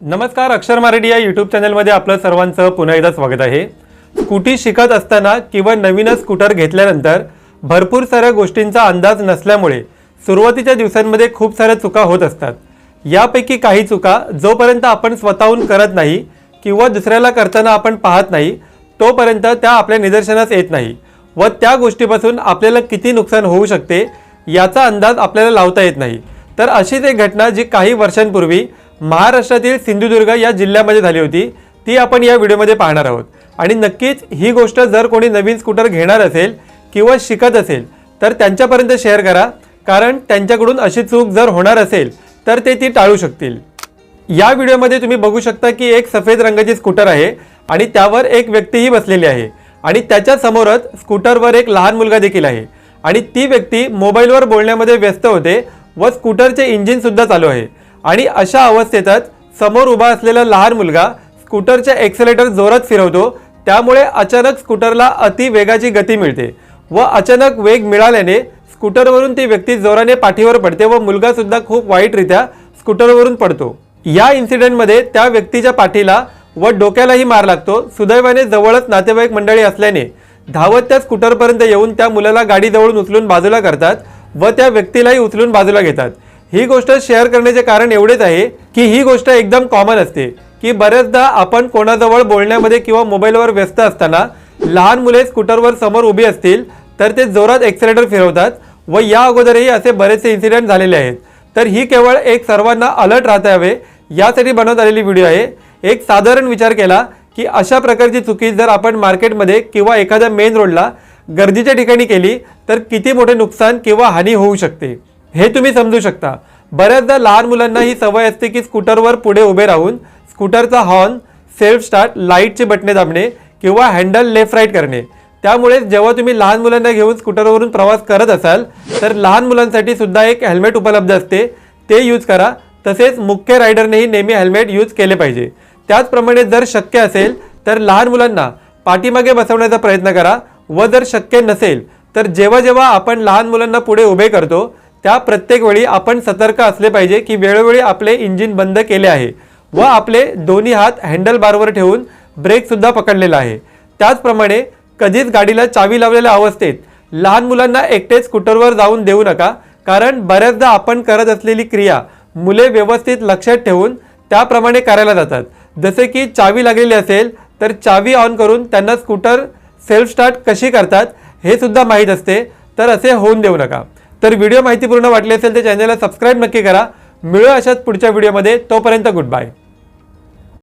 नमस्कार अक्षर मराठी या यूट्यूब चॅनलमध्ये आपलं सर्वांचं पुन्हा एकदा स्वागत आहे. स्कूटी शिकत असताना किंवा नवीनच स्कूटर घेतल्यानंतर भरपूर साऱ्या गोष्टींचा अंदाज नसल्यामुळे सुरुवातीच्या दिवसांमध्ये खूप साऱ्या चुका होत असतात. यापैकी काही चुका जोपर्यंत आपण स्वतःहून करत नाही किंवा दुसऱ्याला करताना आपण पाहत नाही तोपर्यंत त्या आपल्या निदर्शनास येत नाही व त्या गोष्टीपासून आपल्याला किती नुकसान होऊ शकते याचा अंदाज आपल्याला लावता येत नाही. तर अशीच एक घटना जी काही वर्षांपूर्वी महाराष्ट्रातील सिंधुदुर्ग या जिल्ह्यामध्ये झाली होती. ती आपण या व्हिडिओमध्ये पाहणार आहोत. आणि नक्कीच ही गोष्ट जर कोणी नवीन स्कूटर घेणार असेल किंवा शिकत असेल तर त्यांच्यापर्यंत शेअर करा. कारण त्यांच्याकडून अशी चूक जर होणार असेल तर ते ती टाळू शकतील. या व्हिडिओमध्ये तुम्ही बघू शकता की एक सफेद रंगाची स्कूटर आहे आणि त्यावर एक व्यक्तीही बसलेली आहे. आणि त्याच्या समोरच स्कूटरवर एक लहान मुलगा देखील आहे. आणि ती व्यक्ती मोबाईलवर बोलण्यामध्ये व्यस्त होते व स्कूटरचे इंजिन सुद्धा चालू आहे. आणि अशा अवस्थेतच समोर उभा असलेला लहान मुलगा स्कूटरचे एक्सेलेटर जोरात फिरवतो. त्यामुळे अचानक स्कूटरला अति वेगाची गती मिळते व अचानक वेग मिळाल्याने स्कूटरवरून ती व्यक्ती जोराने पाठीवर पडते व मुलगा सुद्धा खूप वाईटरित्या स्कूटरवरून पडतो. या इन्सिडेंटमध्ये त्या व्यक्तीच्या पाठीला व डोक्यालाही मार लागतो. सुदैवाने जवळच नातेवाईक मंडळी असल्याने धावत त्या स्कूटरपर्यंत येऊन त्या मुलाला गाडीजवळून उचलून बाजूला करतात व त्या व्यक्तीलाही उचलून बाजूला घेतात. ही गोष्ट शेअर करण्याचे कारण एवढेच आहे की ही गोष्ट एकदम कॉमन असते की बऱ्याचदा आपण कोणाजवळ बोलण्यामध्ये किंवा मोबाईलवर व्यस्त असताना लहान मुले स्कूटरवर समोर उभी असतील तर ते जोरात एक्सिलेटर फिरवतात व या अगोदरही असे बरेचसे इन्सिडेंट झालेले आहेत. तर ही केवळ एक सर्वांना अलर्ट राहता यावे यासाठी बनवत आलेली व्हिडिओ आहे. एक साधारण विचार केला की अशा प्रकारची चुकी जर आपण मार्केटमध्ये किंवा एखाद्या मेन रोडला गर्दीच्या ठिकाणी केली तर किती मोठे नुकसान किंवा हानी होऊ शकते. हे तुम्ही समजू शकता. बऱ्याचदा लहान मुलांना ही सवय असते की स्कूटरवर पुढे उभे राहून स्कूटरचा हॉर्न सेल्फ स्टार्ट लाईटची बटणे दाबणे किंवा हँडल लेफ्ट राईट करणे. त्यामुळे जेव्हा तुम्ही लहान मुलांना घेऊन स्कूटरवरून प्रवास करत असाल तर लहान मुलांसाठी सुद्धा एक हेल्मेट उपलब्ध असते. ते यूज करा. तसेच मुख्य रायडरनेही नेहमी हेल्मेट यूज केले पाहिजे. त्याचप्रमाणे जर शक्य असेल तर लहान मुलांना पाठीमागे बसवण्याचा प्रयत्न करा. व जर शक्य नसेल तर जेव्हा जेव्हा आपण लहान मुलांना पुढे उभे करतो त्या प्रत्येक वेळी आपण सतर्क असले पाहिजे की वेळोवेळी आपले इंजिन बंद केले आहे व आपले दोन्ही हात हँडल बारवर ठेवून ब्रेकसुद्धा पकडलेला आहे. त्याचप्रमाणे कधीच गाडीला चावी लावलेल्या अवस्थेत लहान मुलांना एकटेच स्कूटरवर जाऊन देऊ नका कारण बऱ्याचदा आपण करत असलेली क्रिया मुले व्यवस्थित लक्षात ठेवून त्याप्रमाणे करायला जातात. जसे की चावी लागलेली असेल तर चावी ऑन करून त्यांना स्कूटर सेल्फ स्टार्ट कशी करतात हे सुद्धा माहीत असते तर असे होऊन देऊ नका. तर व्हिडिओ माहितीपूर्ण वाटली असेल तर चॅनलला सबस्क्राईब नक्की करा. मिळू अशाच पुढच्या व्हिडिओमध्ये तोपर्यंत गुड बाय